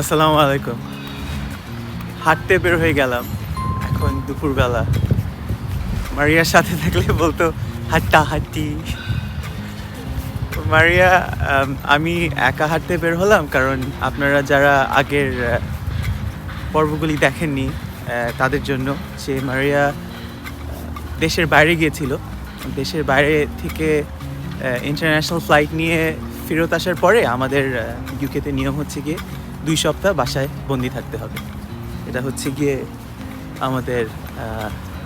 আসসালামু আলাইকুম। হাঁটতে বের হয়ে গেলাম এখন দুপুরবেলা। মারিয়ার সাথে থাকলে বলতো, হাঁট্টা হাঁটি মারিয়া, আমি একা হাঁটতে বের হলাম কারণ আপনারা যারা আগের পর্বগুলি দেখেননি তাদের জন্য সে মারিয়া দেশের বাইরে গিয়েছিল। দেশের বাইরে থেকে ইন্টারন্যাশনাল ফ্লাইট নিয়ে ফেরত আসার পরে আমাদের ইউকেতে নিয়ম হচ্ছে গিয়ে দুই সপ্তাহ বাসায় বন্দি থাকতে হবে। এটা হচ্ছে গিয়ে আমাদের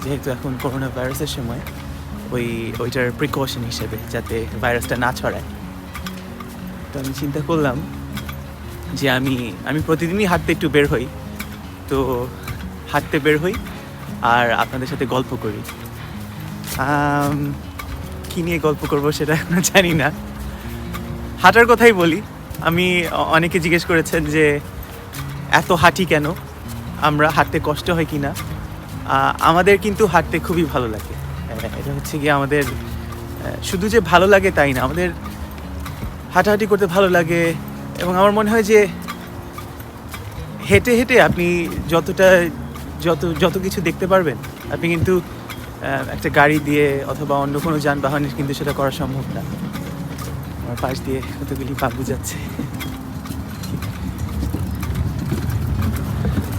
যেহেতু এখন করোনা ভাইরাসের সময়, ওই, ওইটার প্রিকশন হিসেবে যাতে ভাইরাসটা না ছড়ায়। তো আমি চিন্তা করলাম যে আমি আমি প্রতিদিনই হাঁটতে একটু বের হই। তো হাঁটতে বের হই আর আপনাদের সাথে গল্প করি। কি নিয়ে গল্প করব সেটা এখনও জানি না। হাঁটার কথাই বলি। আমি অনেকে জিজ্ঞেস করেছেন যে, এত হাঁটি কেন? আমরা হাঁটতে কষ্ট হয় কি না? আমাদের কিন্তু হাঁটতে খুবই ভালো লাগে। এটা হচ্ছে গিয়ে আমাদের শুধু যে ভালো লাগে তাই না, আমাদের হাঁটাহাঁটি করতে ভালো লাগে। এবং আমার মনে হয় যে, হেঁটে হেঁটে আপনি যতটা, যত যত কিছু দেখতে পারবেন, আপনি কিন্তু একটা গাড়ি দিয়ে অথবা অন্য কোনো যানবাহনের কিন্তু সেটা করা সম্ভব না। আমার পাশ দিয়ে কতগুলি বাবু যাচ্ছে।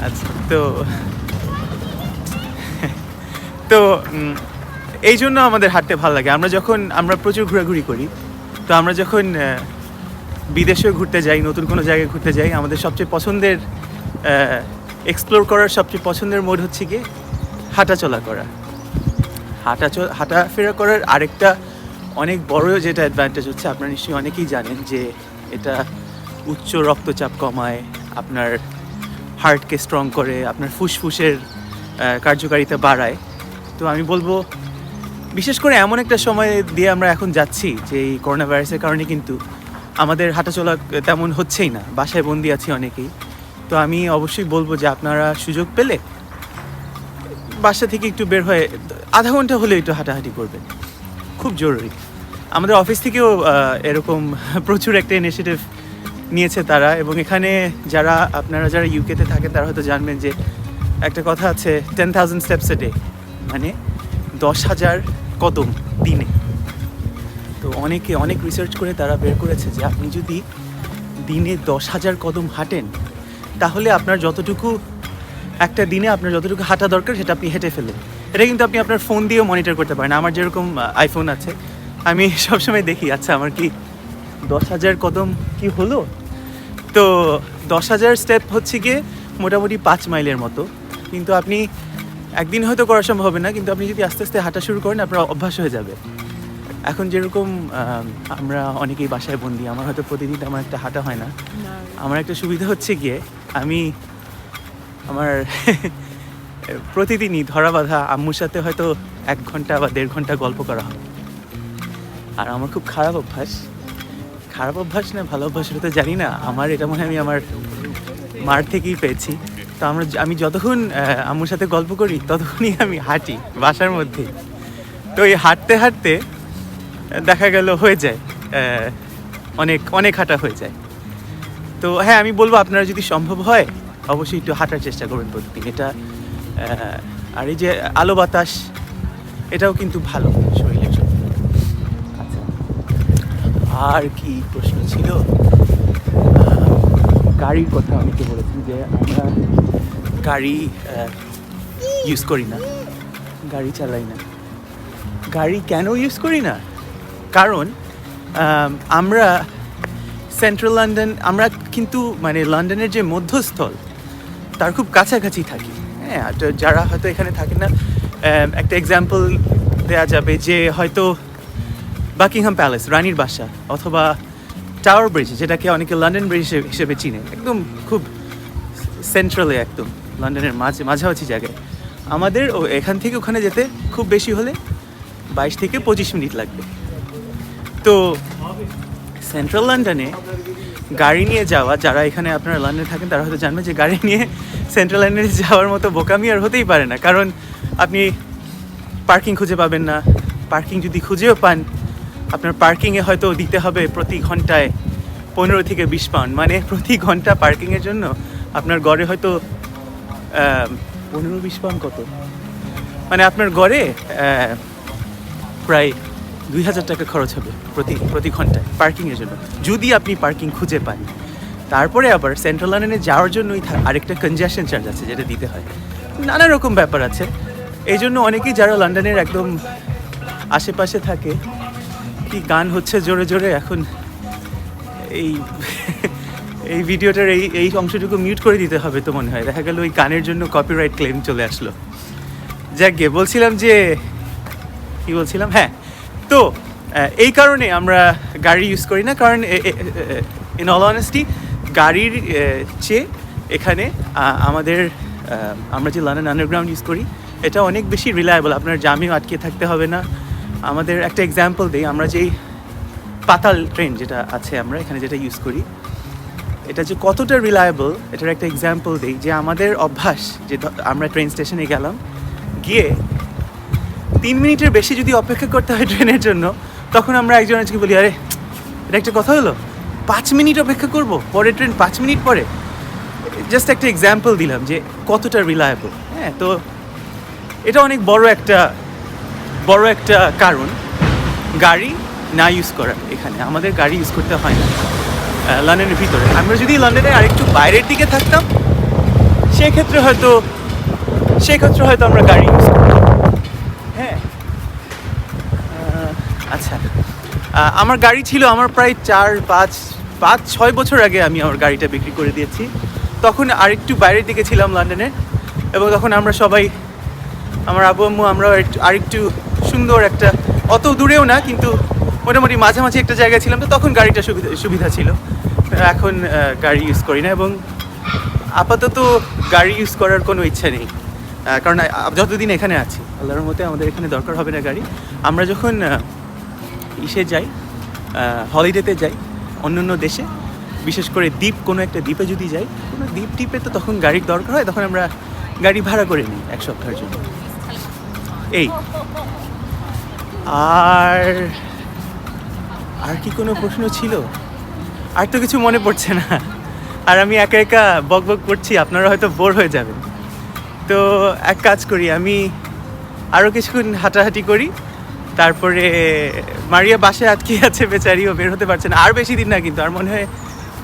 আচ্ছা তো তো এই জন্য আমাদের হাঁটতে ভালো লাগে। আমরা যখন, আমরা প্রচুর ঘোরাঘুরি করি, তো আমরা যখন বিদেশেও ঘুরতে যাই, নতুন কোনো জায়গায় ঘুরতে যাই, আমাদের সবচেয়ে পছন্দের এক্সপ্লোর করার সবচেয়ে পছন্দের মোড হচ্ছে গিয়ে হাঁটাচলা করা। হাঁটা চ- হাঁটাফেরা করার আরেকটা অনেক বড় যেটা অ্যাডভান্টেজ হচ্ছে, আপনারা নিশ্চয়ই অনেকেই জানেন যে এটা উচ্চ রক্তচাপ কমায়, আপনার হার্টকে স্ট্রং করে, আপনার ফুসফুসের কার্যকারিতা বাড়ায়। তো আমি বলব, বিশেষ করে এমন একটা সময় দিয়ে আমরা এখন যাচ্ছি যে এই করোনা ভাইরাসের কারণে কিন্তু আমাদের হাঁটাচলা তেমন হচ্ছেই না, বাসায় বন্দি আছি অনেকেই। তো আমি অবশ্যই বলব যে আপনারা সুযোগ পেলে বাসা থেকে একটু বের হয়ে, আধা ঘণ্টা হলে একটু হাঁটাহাঁটি করবেন। খুব জরুরি। আমাদের অফিস থেকেও এরকম প্রচুর একটা ইনিশিয়েটিভ নিয়েছে তারা এবং এখানে যারা, আপনারা যারা ইউকেতে থাকেন, তারা হয়তো জানবেন যে একটা কথা আছে ten thousand steps a day মানে দশ হাজার কদম দিনে। তো অনেকে অনেক রিসার্চ করে তারা বের করেছে যে আপনি যদি দিনে দশ হাজার কদম হাঁটেন, তাহলে আপনার যতটুকু, একটা দিনে আপনার যতটুকু হাঁটা দরকার, সেটা আপনি হেঁটে ফেলেন। এটা কিন্তু আপনি আপনার ফোন দিয়েও মনিটর করতে পারেন। আমার যেরকম আইফোন আছে আমি সবসময় দেখি আচ্ছা আমার কি দশ হাজার কদম কি হলো? তো দশ হাজার স্টেপ হচ্ছে গিয়ে মোটামুটি পাঁচ মাইলের মতো। কিন্তু আপনি একদিন হয়তো করা সম্ভব হবে না কিন্তু আপনি যদি আস্তে আস্তে হাঁটা শুরু করেন আপনার অভ্যাস হয়ে যাবে। এখন যেরকম আমরা অনেকেই বাসায় বন্দি আমার হয়তো প্রতিদিন আমার একটা হাঁটা হয় না। আমার একটা সুবিধা হচ্ছে গিয়ে আমি আমার প্রতিদিনই ধরা বাঁধা আম্মুর সাথে হয়তো এক ঘণ্টা বা দেড় ঘণ্টা গল্প করা হয়। আর আমার খুব খারাপ অভ্যাস। খারাপ অভ্যাস না, ভালো অভ্যাস তো জানি না। আমার এটা মনে হয় আমি আমার মার থেকেই পেয়েছি। তো আমরা আমি যতক্ষণ আম্মুর সাথে গল্প করি, ততক্ষণই আমি হাঁটি বাসার মধ্যে। তো এই হাঁটতে হাঁটতে দেখা গেল হয়ে যায় অনেক অনেক হাঁটা হয়ে যায়। তো হ্যাঁ আমি বলব আপনারা যদি সম্ভব হয়, অবশ্যই একটু হাঁটার চেষ্টা করবেন প্রতিদিন। এটা আর এই যে আলো বাতাস, এটাও কিন্তু ভালো শরীরের জন্য। আচ্ছা আর কি প্রশ্ন ছিল? গাড়ির কথা আমি তো বলেছি যে আমরা গাড়ি ইউজ করি না। গাড়ি চালাই না। গাড়ি কেন ইউজ করি না? কারণ আমরা সেন্ট্রাল লন্ডন আমরা কিন্তু মানে লন্ডনের যে মধ্যস্থল, তার খুব কাছাকাছি থাকি। হ্যাঁ আর যারা হয়তো এখানে থাকে না একটা এক্সাম্পল দেওয়া যাবে যে হয়তো বাকিংহাম প্যালেস রানীর বাসা অথবা টাওয়ার ব্রিজ যেটাকে অনেকে লন্ডন ব্রিজ হিসেবে চিনে। একদম খুব সেন্ট্রালে একদম লন্ডনের মাঝে, মাঝামাঝি জায়গায়। আমাদের ও এখান থেকে ওখানে যেতে খুব বেশি হলে বাইশ থেকে পঁচিশ মিনিট লাগবে। তো সেন্ট্রাল লন্ডনে গাড়ি নিয়ে যাওয়া, যারা এখানে আপনারা লন্ডনে থাকেন, তারা হয়তো জানবেন যে গাড়ি নিয়ে সেন্ট্রাল লন্ডনে যাওয়ার মতো বোকামি আর হতেই পারে না। কারণ আপনি পার্কিং খুঁজে পাবেন না। পার্কিং যদি খুঁজেও পান, আপনার পার্কিংয়ে হয়তো দিতে হবে প্রতি ঘন্টায় পনেরো থেকে বিশ পাউন্ড মানে প্রতি ঘণ্টা পার্কিংয়ের জন্য আপনার গড়ে হয়তো পনেরো বিশ পাউন্ড কত? মানে আপনার গড়ে প্রায় দুই হাজার টাকা খরচ হবে প্রতি প্রতি ঘন্টায় পার্কিংয়ের জন্য। যদি আপনি পার্কিং খুঁজে পান। তারপরে আবার সেন্ট্রাল লন্ডনে যাওয়ার জন্যই আরেকটা কনজেশন চার্জ আছে যেটা দিতে হয়। নানা রকম ব্যাপার আছে। এই জন্য অনেকেই যারা লন্ডনের একদম আশেপাশে থাকে, কি গান হচ্ছে জোরে জোরে এখন এই এই ভিডিওটার এই এই অংশটুকু মিউট করে দিতে হবে তো মনে হয়। দেখা গেল ওই গানের জন্য কপিরাইট ক্লেম চলে আসলো। যাক গে, বলছিলাম যে, কি বলছিলাম? হ্যাঁ তো এই কারণে আমরা গাড়ি ইউজ করি না, কারণ ইন অল অনেস্টি গাড়ির চেয়ে এখানে আমাদের আমরা যে লন্ডন আন্ডারগ্রাউন্ড ইউজ করি, এটা অনেক বেশি রিলায়েবল আপনার জামেও আটকে থাকতে হবে না। আমাদের একটা এক্সাম্পল দিই, আমরা যেই পাতাল ট্রেন যেটা আছে আমরা, এখানে যেটা ইউজ করি, এটা যে কতটা রিলায়েবল এটার একটা এক্সাম্পল দিই যে আমাদের অভ্যাস যে আমরা ট্রেন স্টেশনে গেলাম, গিয়ে তিন মিনিটের বেশি যদি অপেক্ষা করতে হয় ট্রেনের জন্য, তখন আমরা একজন আজকে বলি, আরে, এটা একটা কথা হলো? পাঁচ মিনিট অপেক্ষা করব? পরে ট্রেন পাঁচ মিনিট পরে? জাস্ট একটা এক্সাম্পল দিলাম যে কতটা রিলায়েবল হ্যাঁ তো এটা অনেক বড় একটা বড় একটা কারণ। গাড়ি না ইউজ করা এখানে। আমাদের গাড়ি ইউজ করতে হয় না লন্ডনের ভিতরে। আমরা যদি লন্ডনের আরেকটু বাইরের দিকে থাকতাম, সেক্ষেত্রে হয়তো সেক্ষেত্রে হয়তো আমরা গাড়ি ইউজ করতাম হ্যাঁ আহ, আচ্ছা আমার গাড়ি ছিল আমার প্রায় চার, পাঁচ পাঁচ, ছয় বছর আগে আমি আমার গাড়িটা বিক্রি করে দিয়েছি। তখন আরেকটু বাইরের দিকে ছিলাম লন্ডনে এবং তখন আমরা সবাই, আমার আবু আম্মু, আমরা আরেকটু সুন্দর একটা, অত দূরেও না, কিন্তু মোটামুটি মাঝামাঝি একটা জায়গায় ছিলাম, তো তখন গাড়িটা সুবিধা সুবিধা ছিল। এখন গাড়ি ইউজ করি না এবং আপাতত গাড়ি ইউজ করার কোনো ইচ্ছা নেই। কারণ যতদিন এখানে আছি, আল্লাহর মতে আমাদের এখানে দরকার হবে না গাড়ি। আমরা যখন ইসে যাই হলিডেতে যাই অন্য অন্য দেশে, বিশেষ করে দ্বীপ, কোনো একটা দ্বীপে যদি যাই, কোনো দ্বীপ টিপে তো তখন গাড়ির দরকার হয়, তখন আমরা গাড়ি ভাড়া করে নিই এক সপ্তাহের জন্য। এই, আর আর কি কোনো প্রশ্ন ছিল? আর তো কিছু মনে পড়ছে না। আর আমি একা একা বক বক করছি, আপনারা হয়তো বোর হয়ে যাবেন। তো এক কাজ করি, আমি আরও কিছুক্ষণ হাঁটাহাঁটি করি। তারপরে মারিয়া বাসায় আটকে আছে বেচারিও বের হতে পারছে না। আর বেশি দিন না কিন্তু আর মনে হয়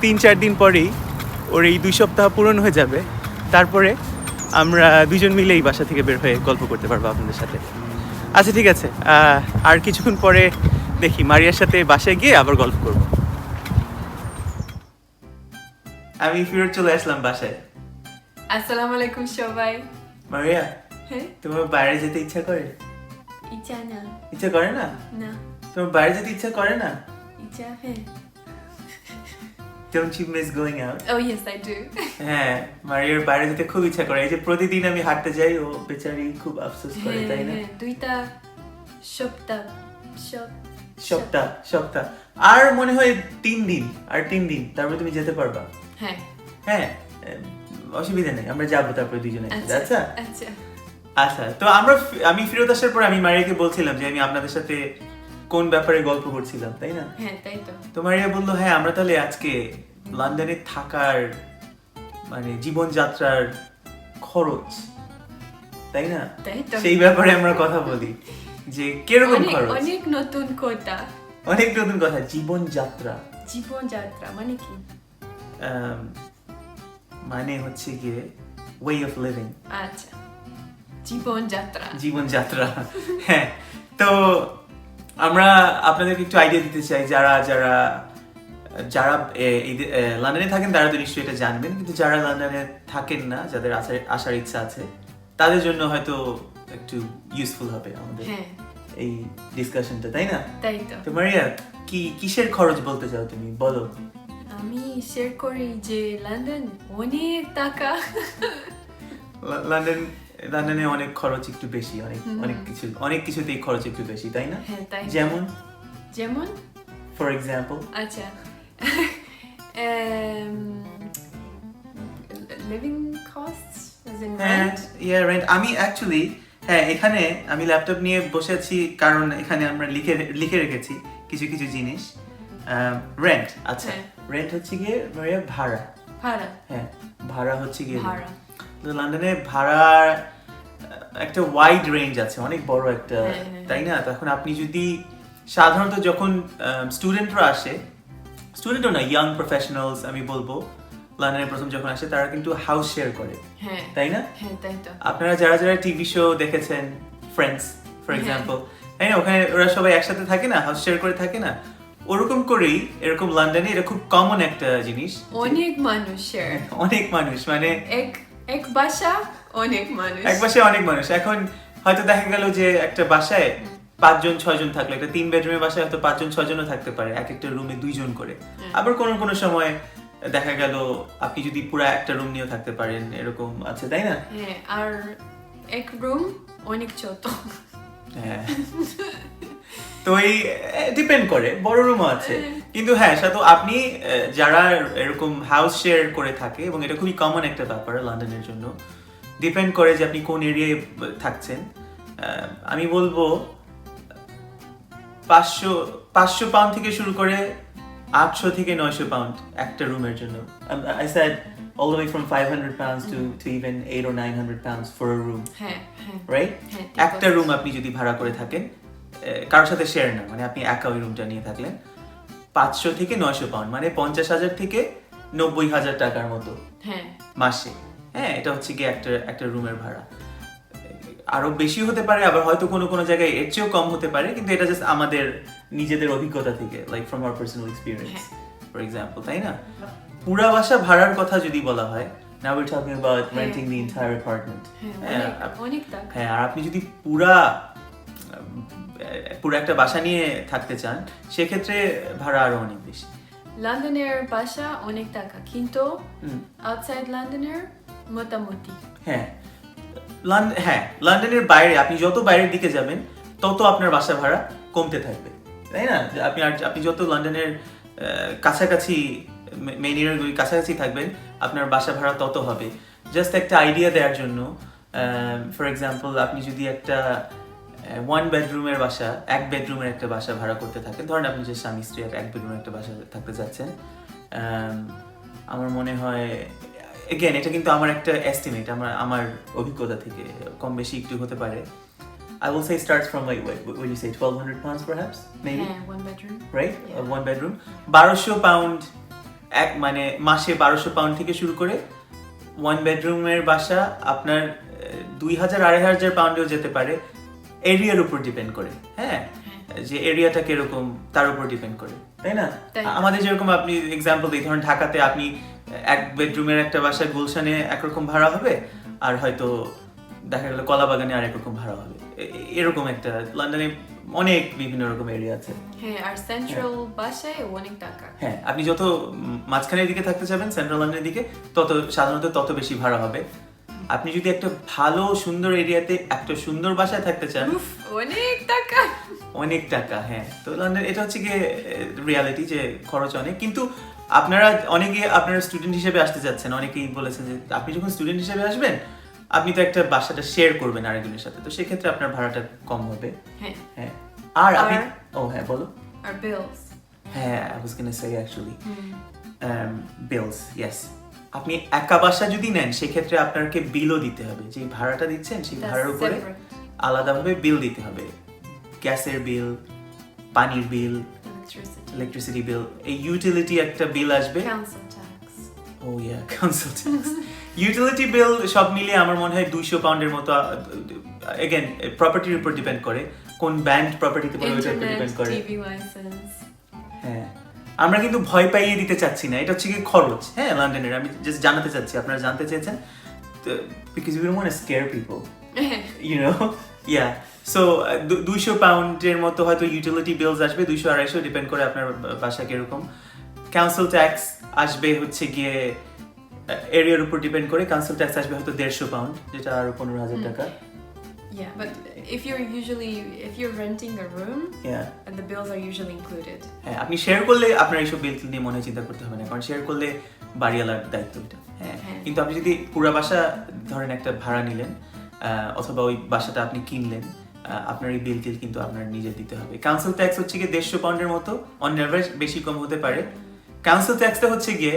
তিন চার দিন পরেই ওর এই দুই সপ্তাহ পূরণ হয়ে যাবে। তারপরে আমরা দুজন মিলে এই বাসা থেকে বের হয়ে গল্প করতে পারব আপনাদের সাথে। আচ্ছা ঠিক আছে। আর কিছুক্ষণ পরে দেখি মারিয়ার সাথে বাসায় গিয়ে আবার গল্প করব। আমি ফিরত চলে আসলাম বাসায়। আসসালামু আলাইকুম সবাই। মারিয়া হ্যাঁ? তোমার বাইরে যেতে ইচ্ছা করে? ইচ্ছা না। ইচ্ছা করে না? না। তোমার বাইরে যেতে ইচ্ছা করে না? ইচ্ছা হ্যাঁ। Don't you miss going out? Oh yes I do. হ্যাঁ মারিয়ার বাইরে যেতে খুব ইচ্ছা করে। এই যে প্রতিদিন আমি হাঁটতে যাই ও বেচারি খুব আফসোস করে হ্যাঁ তাই না? হ্যাঁ দুইটা সপ্তাহ সপ্তাহ। সপ্তাহ আর মনে হয় তিন দিন আর তিন দিন তারপরে তুমি যেতে পারবা। হ্যাঁ। হ্যাঁ অসুবিধা নেই আমরা যাব তারপরে দুজনে আচ্ছা? আচ্ছা। আচ্ছা তো আমরা আমি ফেরত আসার পর আমি মারিয়াকে বলছিলাম যে আমি আপনাদের সাথে কোন ব্যাপারে গল্প করছিলাম তাই না? হ্যাঁ তাই তো। তো মারিয়া বলল হ্যাঁ আমরা তাহলে আজকে লন্ডনে থাকার মানে জীবনযাত্রার খরচ তাই না? সেই ব্যাপারে আমরা কথা বলি যে কীরকম খরচ? অনেক নতুন কথা অনেক নতুন কথা জীবনযাত্রা। জীবনযাত্রা মানে কি? মানে হচ্ছে গিয়ে ওয়ে অফ লিভিং আচ্ছা। জীবনযাত্রা। জীবনযাত্রা। হ্যাঁ তো আমরা আপনাদেরকে একটু আইডিয়া দিতে চাই যারা যারা যারা লন্ডনে থাকেন তারা তো নিশ্চয়ই এটা জানবেন কিন্তু যারা লন্ডনে থাকেন না যাদের আসার আসার ইচ্ছা আছে তাদের জন্য হয়তো একটু ইউজফুল হবে আমাদের হ্যাঁ। এই ডিসকাশনটা তাই না? তাই তো। তো মারিয়া কি কিসের খরচ বলতে চাও তুমি? বলো। আমি শেয়ার করি যে লন্ডন অনেক টাকা। লন্ডন লন্ডনে অনেক খরচ একটু বেশি অনেক অনেক কিছু অনেক কিছুতেই খরচ একটু বেশি তাই না? হ্যাঁ যেমন? যেমন? ফর এক্সাম্পল আচ্ছা। হ্যাঁ rent? ইয়া রাইট আমি অ্যাকচুয়ালি হ্যাঁ এখানে আমি ল্যাপটপ নিয়ে বসে আছি কারণ এখানে আমরা লিখে লিখে রেখেছি কিছু কিছু জিনিস। রেন্ট আচ্ছা। হ্যাঁ। রেন্ট হচ্ছে গিয়ে ভাড়া। ভাড়া। হ্যাঁ ভাড়া হচ্ছে গিয়ে ভাড়া। লন্ডনে ভাড়ার একটা ওয়াইড রেঞ্জ আছে অনেক বড় একটা হ্যাঁ, হ্যাঁ। তাই না? তখন আপনি যদি সাধারণত যখন স্টুডেন্টরা আসে স্টুডেন্টও না ইয়াং প্রফেশনালস আমি বলব লন্ডনে প্রথম যখন আসে তারা কিন্তু হাউস শেয়ার করে হ্যাঁ। তাই না? হ্যাঁ আপনারা যারা যারা টিভি শো দেখেছেন ফ্রেন্ডস ফর হ্যাঁ। এক্সাম্পল তাই না? ওখানে ওরা সবাই একসাথে থাকে না হাউস শেয়ার করে থাকে না। ওরকম করেই এরকম লন্ডনে এটা খুব কমন একটা জিনিস। অনেক মানুষের অনেক মানুষ মানে এক এক বাসা অনেক মানুষ। এক বাসায় অনেক মানুষ। এখন হয়তো দেখা গেল যে একটা বাসায় পাঁচজন ছয়জন থাকল। একটা তিন বেডরুমের বাসায় হয়তো পাঁচজন ছয়জনও থাকতে পারে এক একটা রুমে দুইজন করে। আবার কোনো কোনো সময় দেখা গেল আপনি যদি পুরো একটা রুম নিয়েও থাকতে পারেন এরকম আছে তাই না? হ্যাঁ আর এক রুম অনেক ছোট। হ্যাঁ। তো এই ডিপেন্ড করে বড় রুমও আছে। কিন্তু হ্যাঁ সাথে আপনি যারা এরকম হাউস শেয়ার করে থাকে এবং এটা খুবই কমন একটা ব্যাপার লন্ডনের জন্য ডিপেন্ড করে যে আপনি কোন এরিয়ায় থাকছেন। আমি বলব পাঁচশো পাঁচশো পাউন্ড থেকে শুরু করে আটশো থেকে নয়শো পাউন্ড একটা রুমের জন্য। I sad all the way from 500 pounds to, to even 8 or 900 pounds for a room হ্যাঁ হ্যাঁ। রাইট হ্যাঁ, একটা রুম আপনি যদি ভাড়া করে থাকেন কারোর সাথে শেয়ার না মানে আপনি একা ওই রুমটা নিয়ে থাকলেন। পাঁচশো থেকে নয়শো পাউন্ড মানে পঞ্চাশ হাজার থেকে নব্বই হাজার টাকার মতো হ্যাঁ। মাসে। হ্যাঁ এটা হচ্ছে গিয়ে একটা একটা রুমের ভাড়া। আরও বেশি হতে পারে আবার হয়তো কোনো কোনো জায়গায় এর চেয়েও কম হতে পারে কিন্তু এটা জাস্ট আমাদের নিজেদের অভিজ্ঞতা থেকে like from our personal experience. For example তাই না? পুরা বাসা ভাড়ার কথা যদি বলা হয় নাও উইর টকিং অ্যাবাউট হ্যাঁ। রেন্টিং দি এন্টায়ার অ্যাপার্টমেন্ট হ্যাঁ হ্যাঁ আর আপনি যদি পুরা পুরো একটা বাসা নিয়ে থাকতে চান সেক্ষেত্রে ভাড়া আরও অনেক বেশি। লন্ডনের বাসা অনেক টাকা কিন্তু আউটসাইড লন্ডনের মোটামুটি। হ্যাঁ। হ্যাঁ লন্ডনের বাইরে আপনি যত বাইরের দিকে যাবেন তত আপনার বাসা ভাড়া কমতে থাকবে। তাই না? আপনি আর- আপনি যত লন্ডনের কাছাকাছি মেইন এরিয়াগুলি কাছাকাছি থাকবেন আপনার বাসা ভাড়া তত হবে। জাস্ট একটা আইডিয়া দেওয়ার জন্য ফর এক্সাম্পল আপনি যদি একটা ওয়ান বেডরুমের বাসা এক বেডরুমের একটা বাসা ভাড়া করতে থাকেন ধরেন আপনি যে স্বামী স্ত্রী এক বেডরুমের একটা বাসা থাকতে যাচ্ছেন আম, আমার মনে হয় এগেন এটা কিন্তু আমার একটা এস্টিমেট আমার আমার অভিজ্ঞতা থেকে কম বেশি একটু হতে পারে। I will say starts from like what, would you say 1200 pounds perhaps? Maybe? হ্যাঁ one bedroom right? Yeah. Uh, one bedroom. বারোশো পাউন্ড এক মানে মাসে বারোশো পাউন্ড থেকে শুরু করে ওয়ান বেডরুমের বাসা আপনার দুই হাজার আড়াই হাজার পাউন্ডেও যেতে পারে। এরিয়ার উপর ডিপেন্ড করে হ্যাঁ? যে এরিয়াটা কীরকম তার উপর ডিপেন্ড করে তাই না? আমাদের যেরকম আপনি এক্সাম্পল দিই ধরেন ঢাকাতে আপনি এক বেডরুমের একটা বাসা গুলশানে একরকম ভাড়া হবে আর হয়তো দেখা গেল কলা বাগানে আর একরকম ভাড়া হবে। এরকম একটা লন্ডনে অনেক বিভিন্ন রকম এরিয়া আছে। হ্যাঁ আর সেন্ট্রাল বাসায় অনেক টাকা। হ্যাঁ আপনি যত মাঝখানের দিকে থাকতে যাবেন সেন্ট্রাল লন্ডনের দিকে তত সাধারণত তত বেশি ভাড়া হবে। আপনি যদি একটা ভালো সুন্দর এরিয়াতে একটা সুন্দর বাসায় থাকতে চান অনেক টাকা। অনেক টাকা হ্যাঁ। তো লন্ডন এটা হচ্ছে গিয়ে রিয়ালিটি যে খরচ অনেক। কিন্তু আপনারা অনেকে আপনারা স্টুডেন্ট হিসেবে আসতে যাচ্ছেন অনেকেই বলেছেন যে আপনি যখন স্টুডেন্ট হিসেবে আসবেন আপনি তো একটা বাসাটা শেয়ার করবেন আরেকজনের সাথে। তো সেক্ষেত্রে আপনার ভাড়াটা কম হবে। হ্যাঁ। হ্যাঁ। আর আপনি ও হ্যাঁ বলো। আর বিলস হ্যাঁ I was gonna say actually bills yes আপনি একা বাসা যদি নেন সেক্ষেত্রে আপনাকে বিলও দিতে হবে। যে ভাড়াটা দিচ্ছেন সেই ভাড়ার উপরে আলাদাভাবে বিল দিতে হবে। গ্যাসের বিল পানির বিল ইলেকট্রিসিটি বিল এই ইউটিলিটি একটা বিল আসবে। ও yeah council tax utility bill সব মিলিয়ে আমার মনে হয় দুইশো পাউন্ডের মতো এগেন প্রপার্টির উপর ডিপেন্ড করে। কোন ব্যান্ড প্রপার্টিতে পড়ে ওইটার উপর ডিপেন্ড করে। আমরা কিন্তু ভয় পাইয়ে দিতে চাচ্ছি না। এটা হচ্ছে কি খরচ হ্যাঁ লন্ডনের আমি জাস্ট জানাতে চাচ্ছি আপনারা জানতে চেয়েছেন? Because you want scare people you know yeah so দুইশো পাউন্ডের মতো হয়তো ইউটিলিটি বিলস আসবে দুইশো আড়াইশো ডিপেন্ড করে আপনার বাসা কীরকম। কাউন্সিল ট্যাক্স আসবে হচ্ছে গিয়ে এরিয়ার উপর ডিপেন্ড করে কাউন্সিল ট্যাক্স আসবে হয়তো দেড়শো পাউন্ড যেটা আরও পনেরো হাজার টাকা। If you're usually if you're renting a room, yeah the bills are usually included. হ্যাঁ আপনি শেয়ার করলে আপনার এইসব বিল নিয়ে মনে চিন্তা করতে হবে না কারণ শেয়ার করলে বাড়িওয়ালার দায়িত্ব এটা। হ্যাঁ হ্যাঁ। কিন্তু আপনি যদি পুরো বাসা ধরেন একটা ভাড়া নিলেন অথবা ওই বাসাটা আপনি কিনলেন আপনার এই বিল টিল কিন্তু আপনার নিজে দিতে হবে। কাউন্সিল ট্যাক্স হচ্ছে গিয়ে দেড়শো পাউন্ডের মতো অন অ্যাভারেজ বেশি কম হতে পারে। কাউন্সিল ট্যাক্সটা হচ্ছে গিয়ে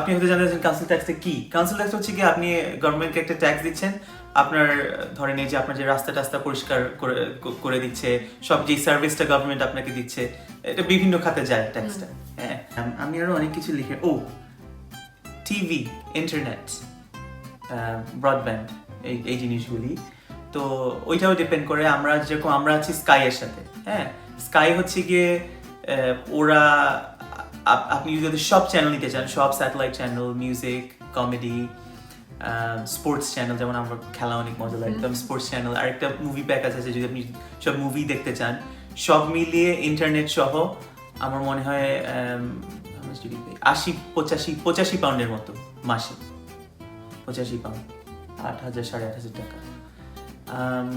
আপনি হয়তো জানতে জানেন কাউন্সিল ট্যাক্সটা কি? কাউন্সিল ট্যাক্স হচ্ছে গিয়ে আপনি গভর্নমেন্টকে একটা ট্যাক্স দিচ্ছেন আপনার ধরেন এই যে আপনার যে রাস্তা টাস্তা পরিষ্কার করে করে দিচ্ছে সব যে সার্ভিসটা গভর্নমেন্ট আপনাকে দিচ্ছে এটা বিভিন্ন খাতে যায় ট্যাক্সটা হ্যাঁ? আমি আরও অনেক কিছু লিখে ও টিভি ইন্টারনেট ব্রডব্যান্ড এই এই জিনিসগুলি। তো ওইটাও ডিপেন্ড করে আমরা যেরকম আমরা আছি স্কাইয়ের সাথে হ্যাঁ? স্কাই হচ্ছে গিয়ে ওরা আপ- আপনি যদি সব চ্যানেল নিতে চান সব satellite channel music comedy sports channel যেমন আমরা খেলা অনেক মজা লাগে একদম স্পোর্টস চ্যানেল আর একটা মুভি প্যাকেজ আছে যদি আপনি সব মুভি দেখতে চান সব মিলিয়ে ইন্টারনেট সহ আমার মনে হয় um? আশি পঁচাশি পঁচাশি পাউন্ডের মতো মাসে পঁচাশি পাউন্ড আট হাজার সাড়ে আট হাজার টাকা um,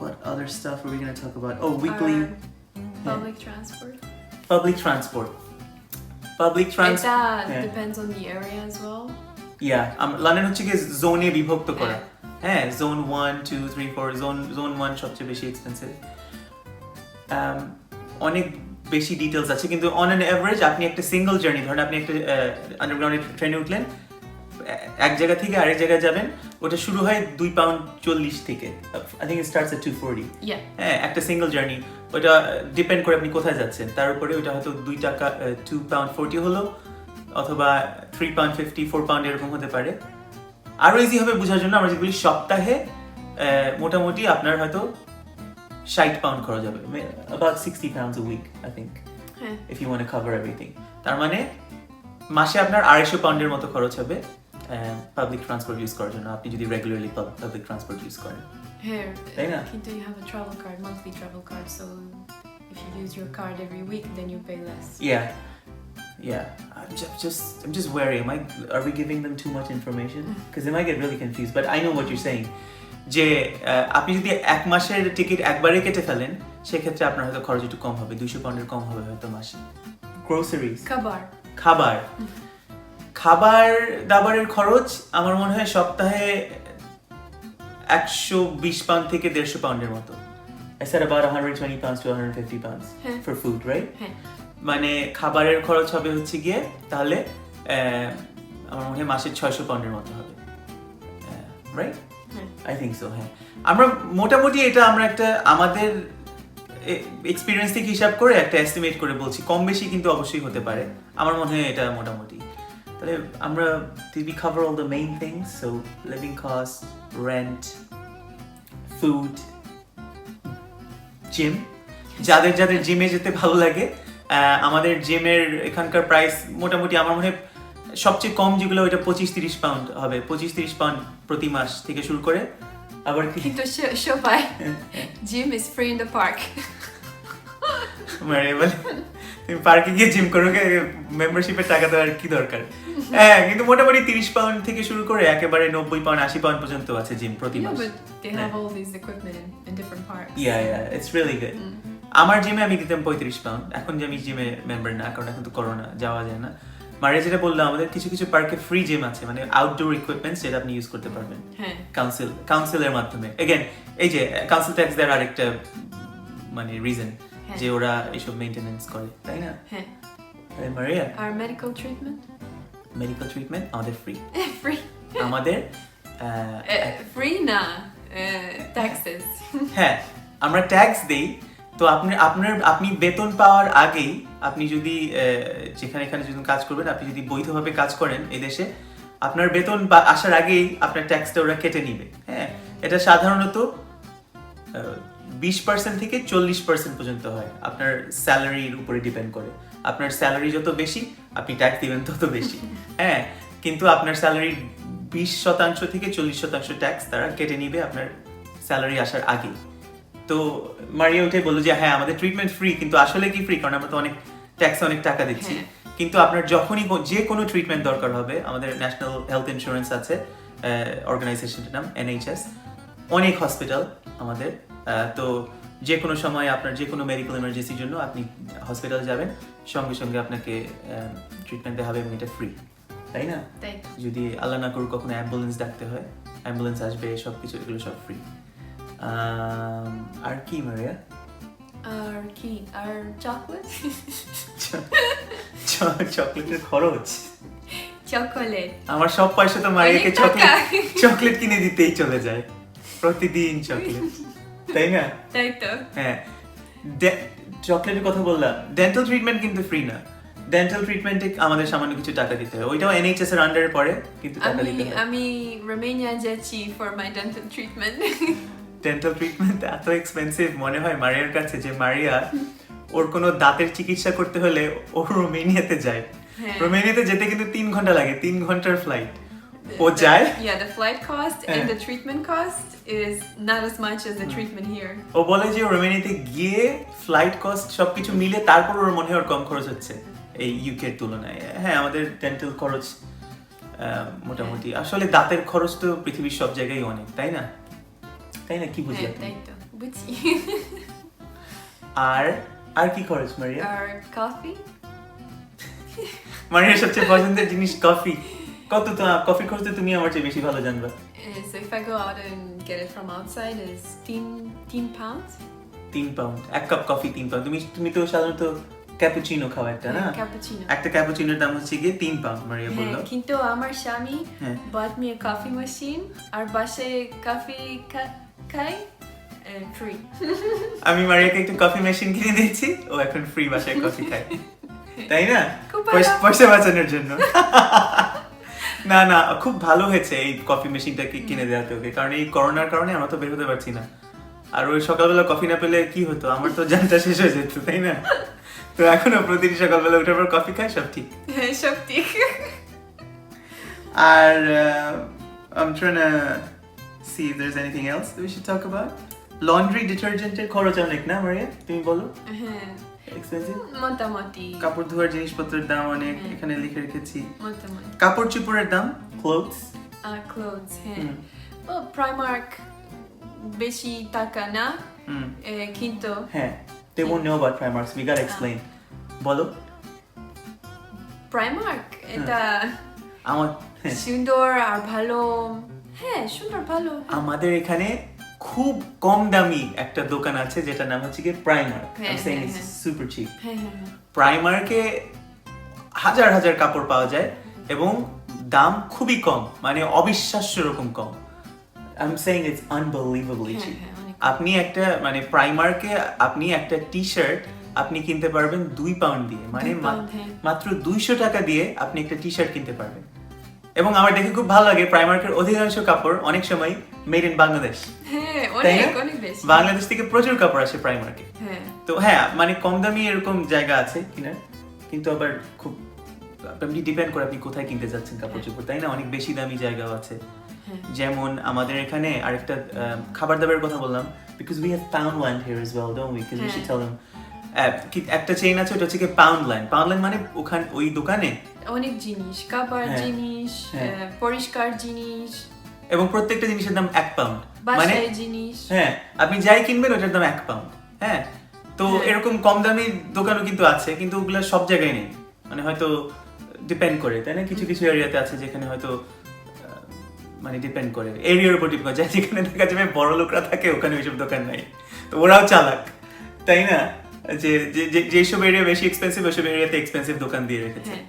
what other stuff are we going to talk about oh weekly Our public yeah. transport. public transport public transport হ্যাঁ। depends on the area as well. Yeah London হচ্ছে কি জোনে বিভক্ত করা। হ্যাঁ zone one two three four zone zone one সবচেয়ে বেশি expensive অনেক বেশি ডিটেলস আছে কিন্তু অন অ্যান অ্যাভারেজ আপনি একটা সিঙ্গেল জার্নি ধরেন আপনি একটা আন্ডারগ্রাউন্ডের ট্রেনে উঠলেন এক জায়গা থেকে আরেক জায়গায় যাবেন ওটা শুরু হয় দুই পাউন্ড চল্লিশ থেকে। I think starts at two forty. হ্যাঁ একটা সিঙ্গেল জার্নি ওটা ডিপেন্ড করে আপনি কোথায় যাচ্ছেন। তার উপরে ওটা হয়তো দুই টাকা টু পাউন্ড ফোরটি হলো অথবা three pound fifty four pound এরকম হতে পারে আরও ইজি হবে বোঝার জন্য আমরা যেগুলি সপ্তাহে মোটামুটি আপনার হয়তো ষাট পাউন্ড খরচ হবে about sixty pounds week I think হ্যাঁ if you want cover everything তার মানে মাসে আপনার আড়াইশো পাউন্ডের মতো খরচ হবে পাবলিক ট্রান্সপোর্ট ইউজ করার জন্য আপনি যদি রেগুলারলি পাবলিক ট্রান্সপোর্ট ইউজ করেন Here, Hey, na. Kinto, you have a travel card, monthly travel card. So if you use your card every week, then you pay less. Yeah, yeah. I'm just, just I'm just wary. Am I? Are we giving them too much information? Because they might get really confused. But I know what you're saying. যে আহ, আপনি যদি এক মাসের ticket একবারে কেটে ফেলেন সেক্ষেত্রে আপনার হয়তো খরচ একটু কম হবে দুইশো পাউন্ডের কম হবে হয়তো মাসে গ্রোসারিজ Kabar. খাবার খাবার দাবারের খরচ আমার মনে হয় সপ্তাহে একশো বিশ পাউন্ড থেকে দেড়শো পাউন্ডের মতো I said about 120 pounds to 150 pounds হ্যাঁ। for food, right? মানে খাবারের খরচ হবে হচ্ছে গিয়ে তাহলে আমার মনে হয় মাসে ছয়শো পাউন্ডের মতো হবে। রাইট আই থিঙ্ক সো হ্যাঁ। আমরা মোটামুটি এটা আমরা একটা আমাদের এক্সপিরিয়েন্স থেকে হিসাব করে একটা এস্টিমেট করে বলছি। কম বেশি কিন্তু অবশ্যই হতে পারে। আমার মনে হয় এটা মোটামুটি। তাহলে আমরা did we cover all the main things? So living cost rent food gym যাদের যাদের জিমে যেতে ভালো লাগে আমাদের জিমের এখানকার প্রাইস মোটামুটি আমার মনে হয় সবচেয়ে কম যেগুলো ওইটা পঁচিশ তিরিশ পাউন্ড হবে পঁচিশ তিরিশ পাউন্ড প্রতি মাস থেকে শুরু করে আবার কি Kinto, sh- Shopai. Gym is free in the park. মানে বলে তুমি পার্কে গিয়ে জিম করো মেম্বারশিপের টাকা দেওয়ার কি দরকার হ্যাঁ কিন্তু মোটামুটি তিরিশ পাউন্ড থেকে শুরু করে একেবারে নব্বই পাউন্ড আশি পাউন্ড পর্যন্ত আছে জিম প্রতি মাস. Yeah yeah it's really good আমার জিমে আমি দিতাম পঁয়ত্রিশ পাউন্ড এখন যে আমি জিমে মেম্বার না কারণ এখন তো করোনা যাওয়া যায় না মারিয়া যেটা বললাম আমাদের কিছু কিছু পার্কে ফ্রি জিম আছে মানে আউটডোর ইকুইপমেন্টস যেটা আপনি ইউজ করতে পারবেন হ্যাঁ কাউন্সিল কাউন্সিলের মাধ্যমে এগেন এই যে কাউন্সিল ট্যাক্স দেওয়ার আরেকটা মানে রিজন হ্যাঁ। যে ওরা এসব করে তাই না হ্যাঁ Maria Our medical treatment? Medical treatment আমাদের ফ্রি free. আমাদের na. Uh, taxes. হ্যাঁ আমরা ট্যাক্স দেই তো আপনি আপনার আপনি বেতন পাওয়ার আগেই আপনি যদি যেখানে এখানে যদি কাজ করবেন আপনি যদি বৈধভাবে কাজ করেন এই দেশে আপনার বেতন বা- আসার আগেই আপনার ট্যাক্সটা ওরা কেটে নিবে হ্যাঁ? এটা সাধারণত বিশ পার্সেন্ট থেকে চল্লিশ পার্সেন্ট পর্যন্ত হয় আপনার স্যালারির উপরে ডিপেন্ড করে। আপনার স্যালারি যত বেশি আপনি ট্যাক্স দিবেন তত বেশি হ্যাঁ? কিন্তু আপনার স্যালারির বিশ শতাংশ থেকে চল্লিশ শতাংশ ট্যাক্স তারা কেটে নিবে আপনার স্যালারি আসার আগে তো মারিয়া উঠে বলল যে হ্যাঁ আমাদের ট্রিটমেন্ট ফ্রি কিন্তু আসলে কি ফ্রি কারণ আমরা তো অনেক ট্যাক্সে অনেক টাকা দিচ্ছি। হ্যাঁ। কিন্তু আপনার যখনই যে কোনো ট্রিটমেন্ট দরকার হবে আমাদের ন্যাশনাল হেলথ ইন্স্যুরেন্স আছে অর্গানাইজেশনটার নাম এনএইচএস অনেক হসপিটাল আমাদের তো যে কোনো সময় আপনার যে কোনো মেডিকেল এমার্জেন্সির জন্য আপনি হসপিটালে যাবেন সঙ্গে সঙ্গে আপনাকে ট্রিটমেন্ট দেওয়া হবে এবং এটা ফ্রি তাই না? যদি আল্লাহ না করুক কখনো অ্যাম্বুলেন্স ডাকতে হয় অ্যাম্বুলেন্স আসবে সব কিছু এগুলো সব ফ্রি আর কি মারিয়া Our key, our chocolate, চকলেটের খরচ। Chocolate. আমার সব পয়সা তো মারিয়াকে চকলেট চকলেট কিনে দিতেই চলে যায়। প্রতিদিন চকলেট তাই না? তাই তো। হ্যাঁ। চকলেটের কথা বললাম। ডেন্টাল ট্রিটমেন্ট কিন্তু ফ্রি না। ডেন্টাল ট্রিটমেন্টে আমাদের সামান্য কিছু টাকা দিতে হয়। ওইটাও এনএইচএস এর আন্ডারে পড়ে কিন্তু টাকা আমি দিতে হয়। আমি রোমানিয়া যাচ্ছি for my dental treatment. Dental treatment এত এক্সপেন্সিভ মনে হয় মারিয়ার কাছে যে মারিয়া ওর কোনো দাঁতের চিকিৎসা করতে হলে ও রোমেনিয়াতে যায়। হ্যাঁ। রোমেনিয়াতে যেতে কিন্তু তিন ঘণ্টা লাগে তিন ঘণ্টার ফ্লাইট ও যায়? Yeah, the flight cost হ্যাঁ। and the treatment cost is not as much as the treatment here. ও বলে যে রোমেনিয়াতে গিয়ে ফ্লাইট কস্ট সবকিছু মিলে তারপর ওর মনে হয় ওর কম খরচ হচ্ছে এই ইউকে এর তুলনায়। হ্যাঁ আমাদের ডেন্টাল খরচ মোটামুটি। আসলে দাঁতের খরচ তো পৃথিবীর সব জায়গায় অনেক তাই না? তাই না? কি বুঝলে হ্যাঁ, তাই তো বুঝছি। আর আর কি খরচ মারিয়া? আর coffee? মারিয়ার সবচেয়ে পছন্দের জিনিস কফি কত তো কফির খরচ তুমি আমার চেয়ে বেশি ভালো জানবা। so if I go out and get it from outside is 10 10 pounds. তিন পাউন্ড এক কাপ কফি তিন পাউন্ড তুমি তুমি তো সাধারণত ক্যাপুচিনো খাও একটা না? হ্যাঁ, cappuccino. একটা ক্যাপুচিনোর দাম হচ্ছে গিয়ে তিন পাউন্ড মারিয়া বলল। হ্যাঁ, কিন্তু আমার স্বামী bought me a coffee machine আর বাসায় কফি খাই ফ্রি আমি মারিয়াকে একটু কফি মেশিন কিনে দিয়েছি ও এখন ফ্রি বাসায় কফি খায়। তাই না? পয়সা- বাঁচানোর জন্য। না না খুব ভালো হয়েছে এই কফি মেশিনটা কিনে দেওয়াতে ওকে। কারণ এই করোনার কারণে আমরা তো বের হতে পারছি না। আর ওই সকালবেলা কফি না পেলে কি হতো? আমার তো জানটা শেষ হয়ে যেত তাই না? তো এখনও প্রতিদিন সকালবেলা উঠার পর কফি খাই সব ঠিক। সব ঠিক। আর I'm trying to see if there's anything else that we should talk about. Laundry ডিটারজেন্টের খরচ অনেক না মারিয়া তুমি বলো। হ্যাঁ। এক্সপেন্সিভ মোটামুটি। কাপড় ধোয়ার জিনিসপত্রের দাম অনেক এখানে লিখে রেখেছি। মোটামুটি। কাপড় চোপড়ের দাম ক্লোথস ক্লোথস হ্যাঁ। ও প্রাইমার্ক বেশি টাকা না? কিন্তু হ্যাঁ। They won't know about Primark we gotta explain. বলো। প্রাইমার্ক এটা আমার হ্যাঁ, সুন্দর আর ভালো হ্যাঁ ভালো। আমাদের এখানে খুব কম দামি একটা দোকান আছে যেটা নাম হচ্ছে cheap হ্যাঁ হ্যাঁ হ্যাঁ। প্রাইমার্কে হাজার হাজার কাপড় পাওয়া যায় এবং দাম খুবই কম মানে অবিশ্বাস্য রকম কম। I am saying it's unbelievably cheap আপনি একটা মানে প্রাইমার্কে আপনি একটা টি শার্ট আপনি কিনতে পারবেন দুই পাউন্ড দিয়ে মানে হ্যাঁ। মাত্র দুইশো টাকা দিয়ে আপনি একটা টি শার্ট কিনতে পারবেন। এবং আমার দেখে খুব ভালো লাগে প্রাইমার্কের অধিকাংশ কাপড় অনেক সময় মেড ইন বাংলাদেশ হ্যাঁ বাংলাদেশ থেকে প্রচুর কাপড় আসে প্রাইমার্কে হ্যাঁ। তো হ্যাঁ মানে কম দামি এরকম জায়গা আছে কিনার কিন্তু আবার খুব আপনি ডিপেন্ড করে আপনি কোথায় কিনতে যাচ্ছেন কাপড় চোপড় তাই না? অনেক বেশি দামি জায়গাও আছে। হ্যাঁ। যেমন আমাদের এখানে আরেকটা খাবার দাবারের কথা বললাম because we have Poundland here is well don't we because we should tell them একটা চেইন আছে ওটা হচ্ছে কি পাউন্ড ল্যান্ড পাউন্ড ল্যান্ড মানে ওখানে ওই দোকানে? অনেক জিনিস কাপড় হ্যাঁ, জিনিস হ্যাঁ। পরিষ্কার জিনিস। এবং প্রত্যেকটা জিনিসের দাম এক পাউন্ড মানে জিনিস। হ্যাঁ আপনি যাই কিনবেন ওটার দাম এক পাউন্ড হ্যাঁ তো হ্যাঁ। এরকম কম দামি দোকানও কিন্তু আছে কিন্তু ওগুলো সব জায়গায় নেই। মানে হয়তো ডিপেন্ড করে তাই না? কিছু কিছু এরিয়াতে আছে যেখানে হয়তো মানে ডিপেন্ড করে। এরিয়ার উপর ডিপেন্ড করে। যেখানে দেখা যাবে বড় লোকরা থাকে ওখানে ওইসব দোকান নাই। তো ওরাও চালাক তাই না? যে যে- যে- যেসব এরিয়া বেশি এক্সপেন্সিভ ওইসব এরিয়াতে এক্সপেন্সিভ দোকান দিয়ে রেখেছে হ্যাঁ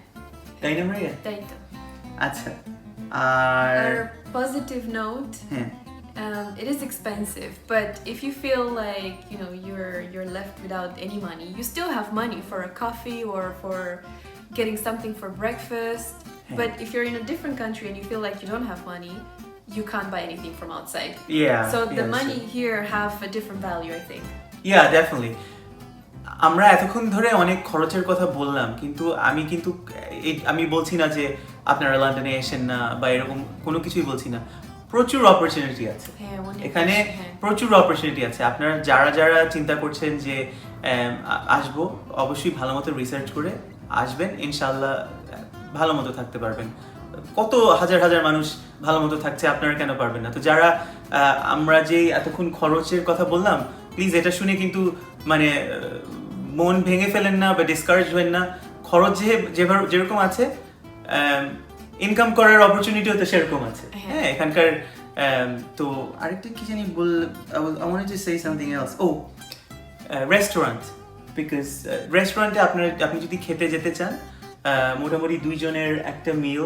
তাই না মারিয়া তাই তো আচ্ছা আর আর পজিটিভ নোট হ্যাঁ Um, it is expensive, but if you feel like you know you're you're left without any money, you still have money for a coffee or for getting something for breakfast. Yeah. But if you're in a different country and you feel like you don't have money, you can't buy anything from outside. yeah so the yeah, money sure. here have a different value, I think. Yeah definitely আমরা এতক্ষণ ধরে অনেক খরচের কথা বললাম কিন্তু আমি কিন্তু এই- আমি বলছি না যে আপনারা লন্ডনে এসেন না বা এরকম কোনো কিছুই বলছি না। প্রচুর অপরচুনিটি আছে। হ্যাঁ, এখানে হ্যাঁ। প্রচুর অপরচুনিটি আছে। আপনারা যারা যারা চিন্তা করছেন যে আসব অবশ্যই ভালো মতো রিসার্চ করে আসবেন। ইনশাল্লাহ ভালো মতো থাকতে পারবেন। কত হাজার হাজার মানুষ ভালো মতো থাকছে আপনারা কেন পারবেন না? তো যারা আমরা যে এতক্ষণ খরচের কথা বললাম প্লিজ এটা শুনে কিন্তু মানে মন ভেঙে ফেলেন না বা ডিসকারেজ হবেন না খরচ যে যেভাবে যেরকম আছে ইনকাম করার অপরচুনিটিও তো সেরকম আছে হ্যাঁ। হ্যাঁ এখানকার Um, তো আরেকটা কি জানি বল I wanted to say something else O restaurant because রেস্টুরেন্টে আপনার আপনি যদি খেতে যেতে চান মোটামুটি দুইজনের একটা মিল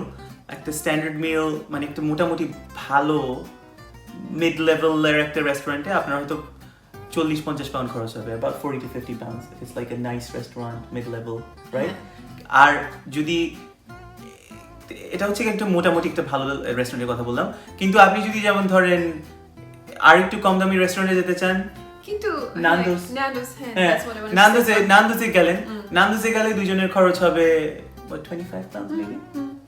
একটা স্ট্যান্ডার্ড মিল মানে একটা মোটামুটি ভালো মিড লেভেলের একটা রেস্টুরেন্টে আপনার হয়তো চল্লিশ পঞ্চাশ পাউন্ড খরচ হবে about forty to fifty pound it's like a nice restaurant mid level right আর যদি এটা হচ্ছে একটা মোটামুটি একটা ভালো রেস্টুরেন্টের কথা বললাম কিন্তু আপনি যদি যেমন ধরেন আর একটু কম দামি রেস্টুরেন্টে যেতে চান কিন্তু like, Nando's হ্যাঁ হ্যাঁ নান্দোসে say. নান্দোসে গেলেন। নান্দোসে গেলে দুজনের খরচ হবে টোয়েন্টি ফাইভ পাউন্ড।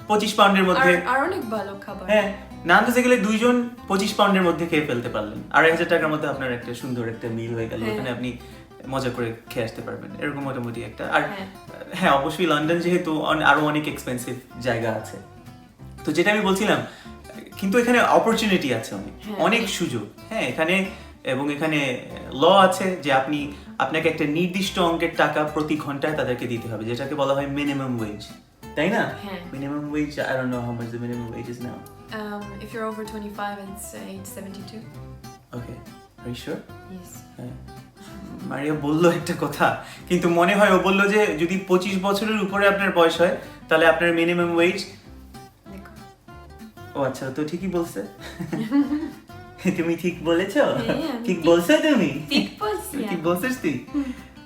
পঁচিশ পাউন্ডের মধ্যে আর অনেক ভালো খাবার হ্যাঁ নান্দোসে গেলে দুইজন পঁচিশ পাউন্ডের মধ্যে খেয়ে ফেলতে পারলেন। আড়াই হাজার টাকার মধ্যে আপনার একটা সুন্দর একটা মিল হয়ে গেল হ্যাঁ। ওখানে আপনি মজা করে খেয়ে আসতে পারবেন। এরকম মোটামুটি একটা। আর হ্যাঁ। হ্যাঁ অবশ্যই লন্ডন যেহেতু আরও অনেক এক্সপেন্সিভ জায়গা আছে। তো যেটা আমি বলছিলাম কিন্তু এখানে অপরচুনিটি আছে অনেক। হ্যাঁ। অনেক সুযোগ। হ্যাঁ এখানে এবং এখানে ল আছে যে আপনি আপনাকে একটা নির্দিষ্ট অঙ্কের টাকা প্রতি ঘন্টায় তাদেরকে দিতে হবে যেটাকে বলা হয় মিনিমাম ওয়েজ তাই না? হ্যাঁ। Minimum wage I don't know how much the minimum wage is now Um, if you're over 25 it's uh, age 72 okay are you sure yes. হ্যাঁ। মারিয়া বলল একটা কথা কিন্তু মনে হয় ও বলল যে যদি পঁচিশ বছরের উপরে আপনার বয়স হয় তাহলে আপনার মিনিমাম ওয়েজ ও আচ্ছা তো ঠিকই বলছে। তুমি ঠিক বলেছ? হ্যাঁ, ঠিক বলছো তুমি? ঠিক। বলছিস তুই?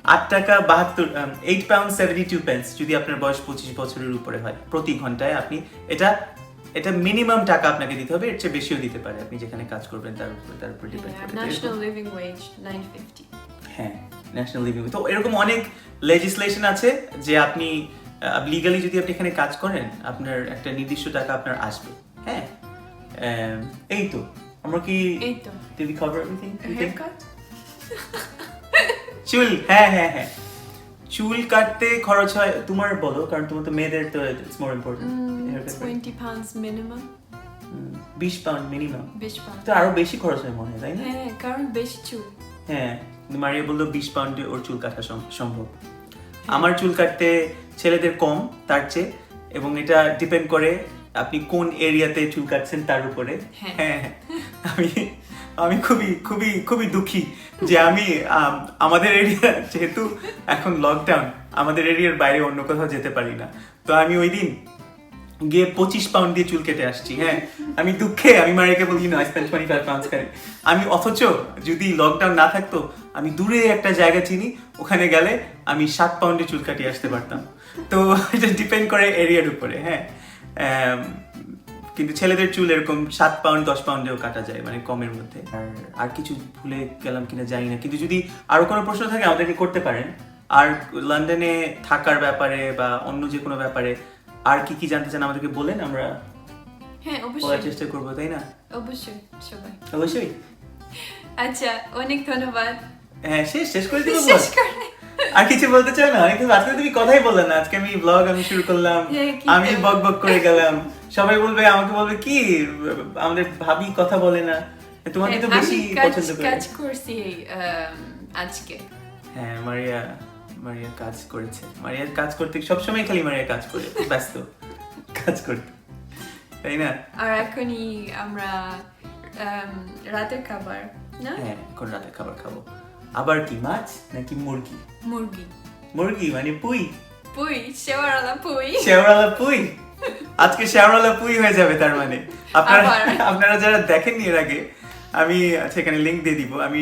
আট টাকা বাহাত্তর eight pound seventy two pence যদি আপনার বয়স পঁচিশ বছরের উপরে হয়। প্রতি ঘন্টায় আপনি এটা এটা মিনিমাম টাকা আপনাকে দিতে হবে এর চেয়ে বেশিও দিতে পারে। আপনি যেখানে কাজ করবেন তার উপর তার উপর ডিপেন্ড করে। তো national এরকম- 950 হ্যাঁ ন্যাশনাল লিভিং তো এরকম অনেক লেজিসলেশন আছে যে আপনি লিগালি যদি আপনি এখানে কাজ করেন আপনার একটা নির্দিষ্ট টাকা আপনার আসবে। হ্যাঁ এই তো। আমরা কি এই তো। Did we cover চুল হ্যাঁ হ্যাঁ হ্যাঁ। চুল কাটতে খরচ হয় তোমার বলো কারণ তোমার তো মেয়েদের তো it's more important mm, 20 pounds minimum বিশ পাউন্ড মিনিমাম বিশ pound তো আরও বেশি খরচ হয় মনে হয় তাই না? হ্যাঁ কারণ বেশি চুল। হ্যাঁ মারিয়া বলল বিশ পাউন্ডে ওর চুল কাটা সম্ভব। আমার চুল কাটতে ছেলেদের কম তার চেয়ে এবং এটা ডিপেন্ড করে আপনি কোন এরিয়াতে চুল কাটছেন তার উপরে। হ্যাঁ। হ্যাঁ। আমি আমি খুবই খুবই খুবই দুঃখী যে আমি আমাদের এরিয়া যেহেতু এখন লকডাউন আমাদের এরিয়ার বাইরে অন্য কোথাও যেতে পারি না। তো আমি ওই দিন গিয়ে পঁচিশ পাউন্ড দিয়ে চুল কেটে আসছি হ্যাঁ। আমি দুঃখে, আমি মারিকে বলি না স্পেন্ড টোয়েন্টি ফাইভ পাউন্ডস করে আমি অথচ যদি লকডাউন না থাকতো, আমি দূরে একটা জায়গা চিনি, ওখানে গেলে আমি সাত পাউন্ডে চুল কাটিয়ে আসতে পারতাম। তো এটা ডিপেন্ড করে এরিয়ার উপরে হ্যাঁ। কিন্তু ছেলেদের চুল এরকম সাত পাউন্ড দশ পাউন্ডেও কাটা যায় মানে কমের মধ্যে। আর আর কিছু ভুলে গেলাম কিনা জানি না। কিন্তু যদি আরও কোনো প্রশ্ন থাকে আমাদেরকে করতে পারেন। আর লন্ডনে থাকার ব্যাপারে বা অন্য যে কোনো ব্যাপারে আর কি কি জানতে চান আমাদেরকে বলেন আমরা হ্যাঁ অবশ্যই। চেষ্টা করব তাই না? অবশ্যই সবাই। অবশ্যই। আচ্ছা অনেক ধন্যবাদ। হ্যাঁ শেষ শেষ করে দিব। শেষ করে আর কিছু বলতে চাও না? অনেক আজকে তুমি কথাই বললে না। আজকে আমি ব্লগ আমি শুরু করলাম। হ্যাঁ, আমি বক বক করে গেলাম। সবাই বলবে আমাকে বলবে কি আমাদের ভাবি কথা বলে না। তোমাকে তো বেশি পছন্দ করে। কাজ করছি আজকে। হ্যাঁ মারিয়া মারিয়া কাজ করেছে। মারিয়া কাজ করতে সবসময় খালি মারিয়া কাজ করে ব্যস্ত। কাজ করতে। তাই না? আর এখনই আমরা রাতের খাবার না? হ্যাঁ এখন রাতে খাবার খাব। আবার কি মাছ নাকি মুরগি? মুরগি। মুরগি মানে পুই? পুই শেওয়ারালা পুই। শেওড়ালা পুই? আজকে শেওড়ালা পুই হয়ে যাবে তার মানে। আপনারা আপনারা যারা দেখেননি এর আগে আমি সেখানে লিংক দিয়ে দিব। আমি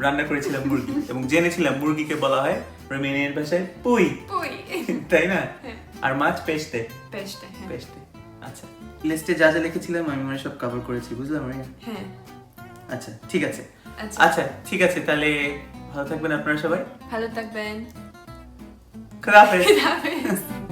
রান্না করেছিলাম মুরগি এবং জেনেছিলাম মুরগিকে বলা হয় রোমেনিয়ান ভাষায় পুই। পুই। তাই না? হ্যাঁ। আর মাছ পেস্তে। পেস্টে হ্যাঁ। পেস্তে। আচ্ছা লিস্টে যা যা লিখেছিলাম আমি মানে সব কভার করেছি বুঝলাম? হ্যাঁ। আচ্ছা ঠিক আছে। আচ্ছা। আচ্ছা ঠিক আছে তাহলে ভালো থাকবেন আপনারা সবাই। ভালো থাকবেন। খুদা হাফেজ। খুদা হাফেজ।